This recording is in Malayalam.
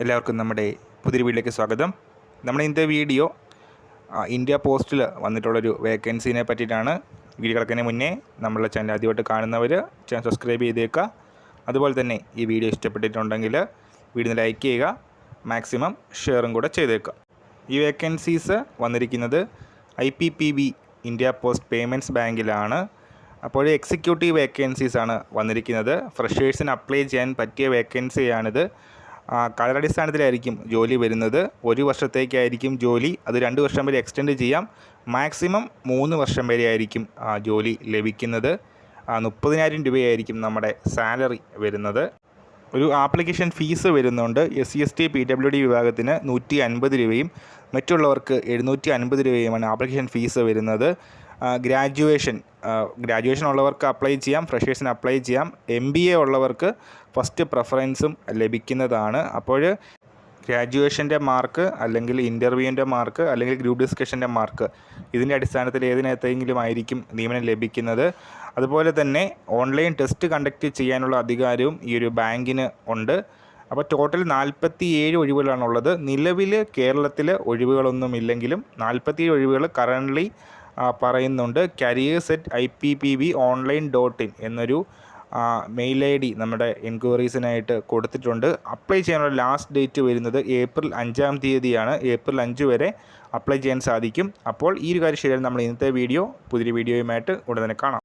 എല്ലാവർക്കും നമ്മുടെ പുതിയ വീഡിയോയിലേക്ക് സ്വാഗതം. നമ്മുടെ ഇന്നത്തെ വീഡിയോ ഇന്ത്യ പോസ്റ്റിൽ വന്നിട്ടുള്ളൊരു വേക്കൻസിനെ പറ്റിയിട്ടാണ്. വീഡിയോ കിടക്കുന്നതിന് മുന്നേ നമ്മളുടെ ചാനൽ ആദ്യമായിട്ട് കാണുന്നവർ ചാനൽ സബ്സ്ക്രൈബ് ചെയ്തേക്കുക. അതുപോലെ തന്നെ ഈ വീഡിയോ ഇഷ്ടപ്പെട്ടിട്ടുണ്ടെങ്കിൽ വീഡിയോ ലൈക്ക് ചെയ്യുക മാക്സിമം ഷെയറും കൂടെ ചെയ്തേക്കുക. ഈ വേക്കൻസീസ് വന്നിരിക്കുന്നത് I P P B India post payments ബാങ്കിലാണ് അപ്പോൾ എക്സിക്യൂട്ടീവ് വേക്കൻസീസ് ആണ് വന്നിരിക്കുന്നത്. ഫ്രഷേഴ്സിന് അപ്ലൈ ചെയ്യാൻ പറ്റിയ വേക്കൻസിയാണിത് ആ, കരാറടിസ്ഥാനത്തിലായിരിക്കും ജോലി വരുന്നത്. ഒരു വർഷത്തേക്കായിരിക്കും ജോലി. അത് രണ്ട് വർഷം വരെ എക്സ്റ്റെൻഡ് ചെയ്യാം. മാക്സിമം മൂന്ന് വർഷം വരെ ആയിരിക്കും ജോലി ലഭിക്കുന്നത്. മുപ്പതിനായിരം രൂപയായിരിക്കും നമ്മുടെ സാലറി വരുന്നത്. ഒരു ആപ്ലിക്കേഷൻ ഫീസ് വരുന്നുണ്ട്. S C S T P W D വിഭാഗത്തിന് നൂറ്റി അൻപത് രൂപയും മറ്റുള്ളവർക്ക് എഴുന്നൂറ്റി അൻപത് രൂപയുമാണ് ആപ്ലിക്കേഷൻ ഫീസ് വരുന്നത്. ഗ്രാജുവേഷൻ ഗ്രാജുവേഷൻ ഉള്ളവർക്ക് അപ്ലൈ ചെയ്യാം ഫ്രഷേഴ്സിന് അപ്ലൈ ചെയ്യാം. എം ബി എ ഉള്ളവർക്ക് ഫസ്റ്റ് പ്രിഫറൻസും ലഭിക്കുന്നതാണ്. അപ്പോൾ ഗ്രാജുവേഷന്റെ മാർക്ക് അല്ലെങ്കിൽ ഇന്റർവ്യൂവിന്റെ മാർക്ക് അല്ലെങ്കിൽ ഗ്രൂപ്പ് ഡിസ്കഷന്റെ മാർക്ക് ഇതിന്റെ അടിസ്ഥാനത്തിൽ ഏതിനകത്തെങ്കിലും ആയിരിക്കും നിയമനം ലഭിക്കുന്നത്. അതുപോലെ തന്നെ ഓൺലൈൻ ടെസ്റ്റ് കണ്ടക്ട് ചെയ്യാനുള്ള അധികാരവും ഈ ഒരു ബാങ്കിന് ഉണ്ട്. അപ്പോൾ ടോട്ടൽ നാൽപ്പത്തി ഏഴ് ഒഴിവുകളാണുള്ളത്. നിലവിൽ കേരളത്തിൽ ഒഴിവുകളൊന്നുമില്ലെങ്കിലും നാൽപ്പത്തി ഏഴ് ഒഴിവുകൾ കറന്റ്ലി പറയുന്നുണ്ട്. Careers at I P P B online dot in എന്നൊരു മെയിൽ ഐ ഡി നമ്മുടെ എൻക്വയറീസിനായിട്ട് കൊടുത്തിട്ടുണ്ട്. അപ്ലൈ ചെയ്യാനുള്ള ലാസ്റ്റ് ഡേറ്റ് വരുന്നത് ഏപ്രിൽ അഞ്ചാം തീയതിയാണ്. ഏപ്രിൽ അഞ്ച് വരെ അപ്ലൈ ചെയ്യാൻ സാധിക്കും. അപ്പോൾ ഈ ഒരു കാര്യം ശരിയാണ് നമ്മൾ ഇന്നത്തെ വീഡിയോ പുതിയൊരു വീഡിയോയുമായിട്ട് ഉടനെ കാണാം.